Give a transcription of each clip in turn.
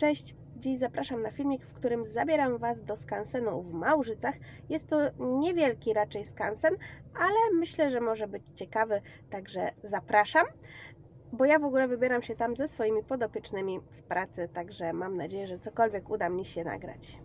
Cześć! Dziś zapraszam na filmik, w którym zabieram Was do skansenu w Małżycach. Jest to niewielki raczej skansen, ale myślę, że może być ciekawy, także zapraszam. Bo ja w ogóle wybieram się tam ze swoimi podopiecznymi z pracy, także mam nadzieję, że cokolwiek uda mi się nagrać.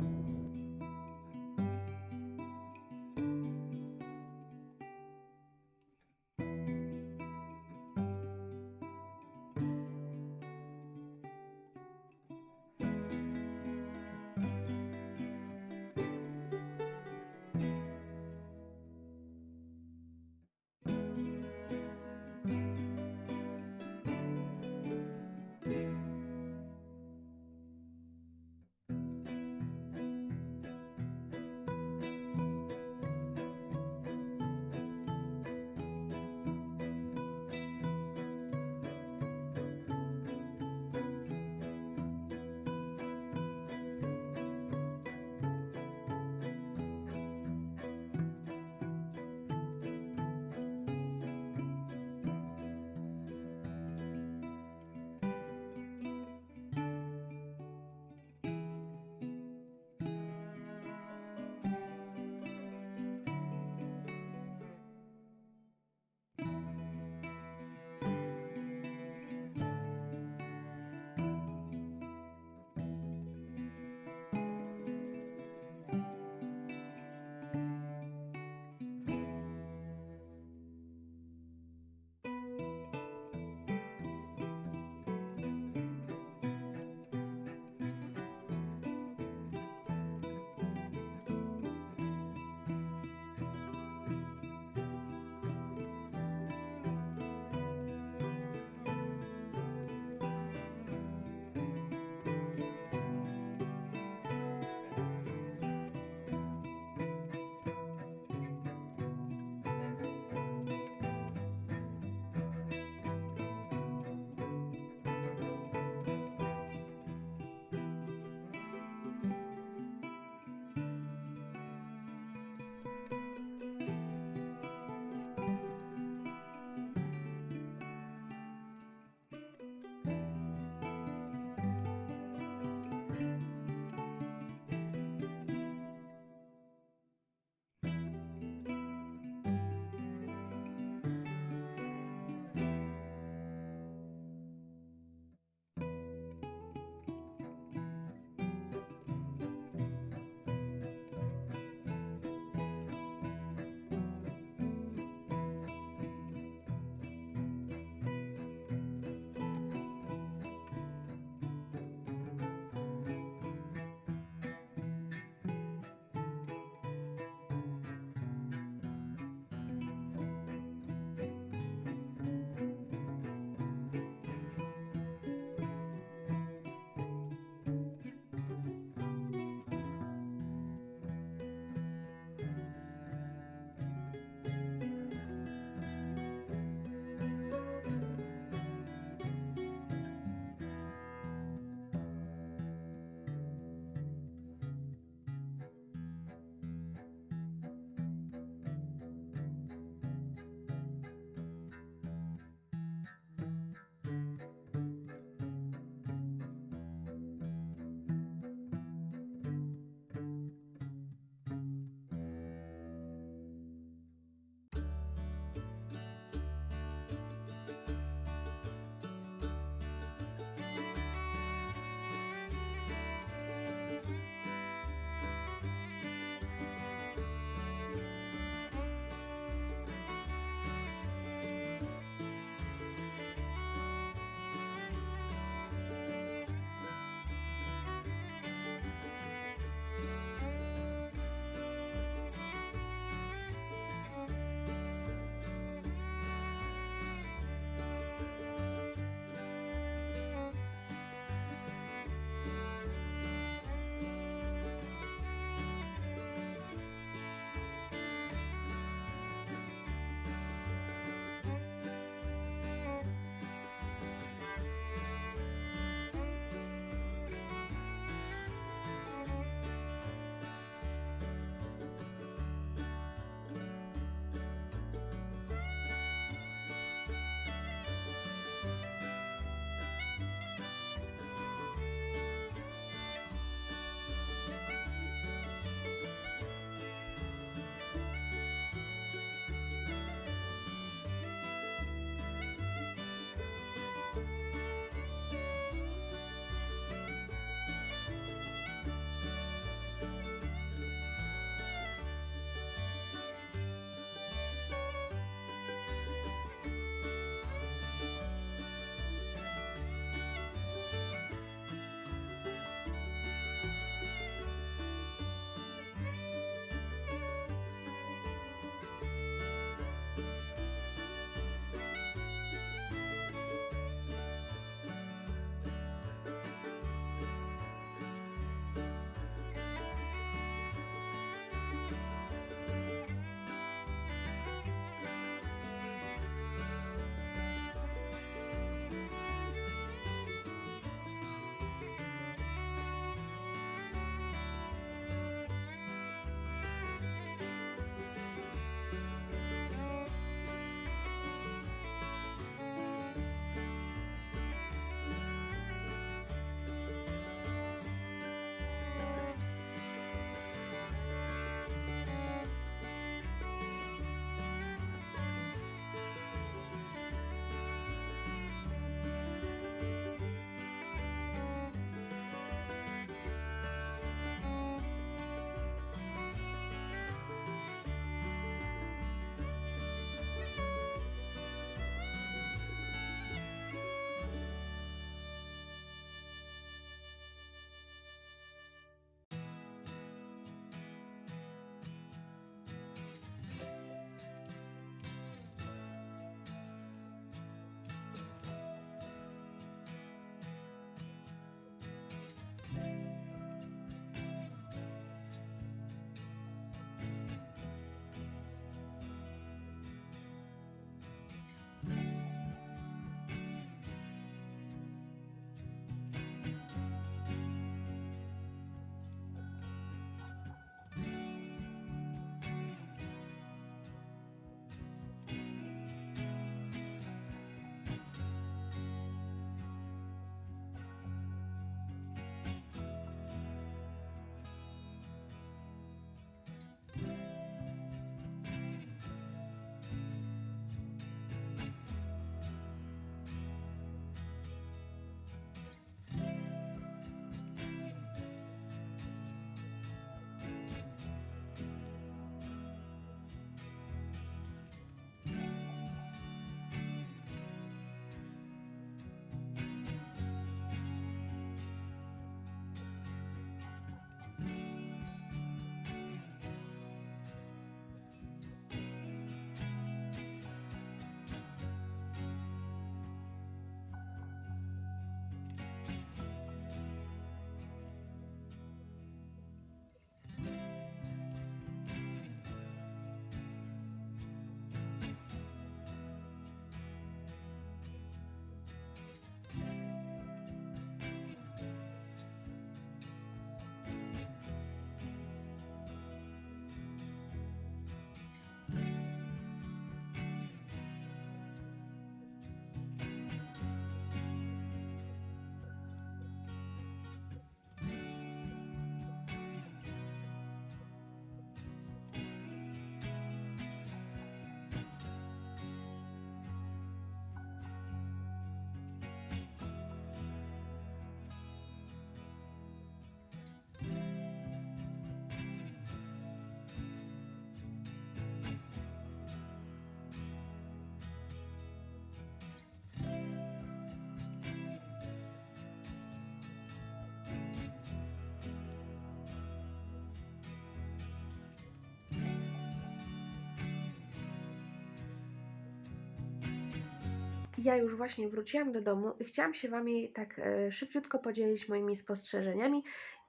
Ja już właśnie wróciłam do domu i chciałam się Wami tak e, szybciutko podzielić moimi spostrzeżeniami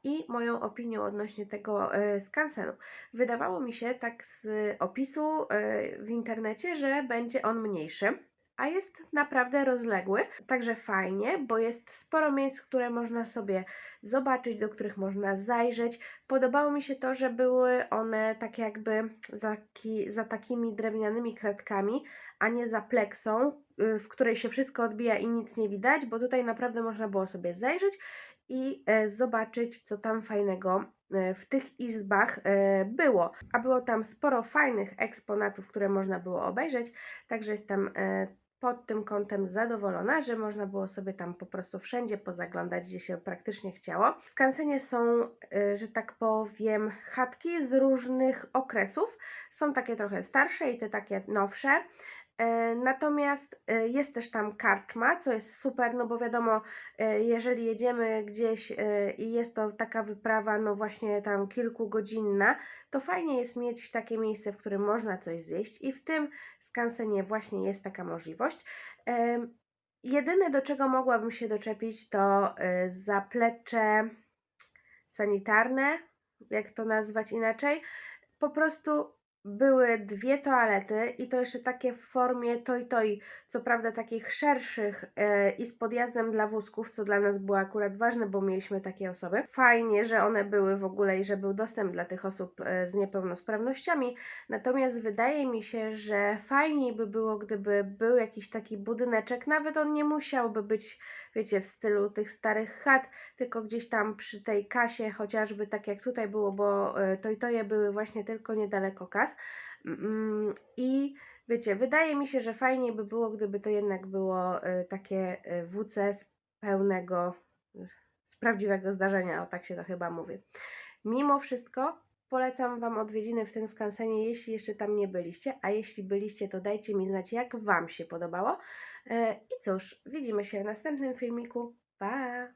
i moją opinią odnośnie tego e, skansenu. Wydawało mi się tak z opisu e, w internecie, że będzie on mniejszy. A jest naprawdę rozległy, także fajnie, bo jest sporo miejsc, które można sobie zobaczyć, do których można zajrzeć. Podobało mi się to, że były one tak jakby za, ki, za takimi drewnianymi kratkami, a nie za pleksą, y, w której się wszystko odbija i nic nie widać, bo tutaj naprawdę można było sobie zajrzeć i e, zobaczyć, co tam fajnego e, w tych izbach e, było. A było tam sporo fajnych eksponatów, które można było obejrzeć, także jestem e, pod tym kątem zadowolona, że można było sobie tam po prostu wszędzie pozaglądać, gdzie się praktycznie chciało. W skansenie są, e, że tak powiem, chatki z różnych okresów. Są takie trochę starsze i te takie nowsze. E, Natomiast e, jest też tam karczma, co jest super, no bo wiadomo, e, jeżeli jedziemy gdzieś i jest to taka wyprawa, no właśnie tam kilkugodzinna, to fajnie jest mieć takie miejsce, w którym można coś zjeść i w tym skansenie właśnie jest taka możliwość. Jedyne, do czego mogłabym się doczepić, to zaplecze sanitarne, jak to nazwać inaczej. Po prostu były dwie toalety i to jeszcze takie w formie toj-toj, co prawda takich szerszych e, i z podjazdem dla wózków, co dla nas było akurat ważne, bo mieliśmy takie osoby. Fajnie, że one były w ogóle i że był dostęp dla tych osób e, z niepełnosprawnościami, natomiast wydaje mi się, że fajniej by było, gdyby był jakiś taki budyneczek, nawet on nie musiałby być, wiecie, w stylu tych starych chat, tylko gdzieś tam przy tej kasie, chociażby tak jak tutaj było, bo e, toj-toje były właśnie tylko niedaleko kas. Mm, I wiecie, wydaje mi się, że fajniej by było, gdyby to jednak było e, takie e, WC z pełnego, z prawdziwego zdarzenia, o tak się to chyba mówi. Mimo wszystko polecam Wam odwiedziny w tym skansenie, jeśli jeszcze tam nie byliście, a jeśli byliście, to dajcie mi znać, jak Wam się podobało. E, I cóż, widzimy się w następnym filmiku. Pa!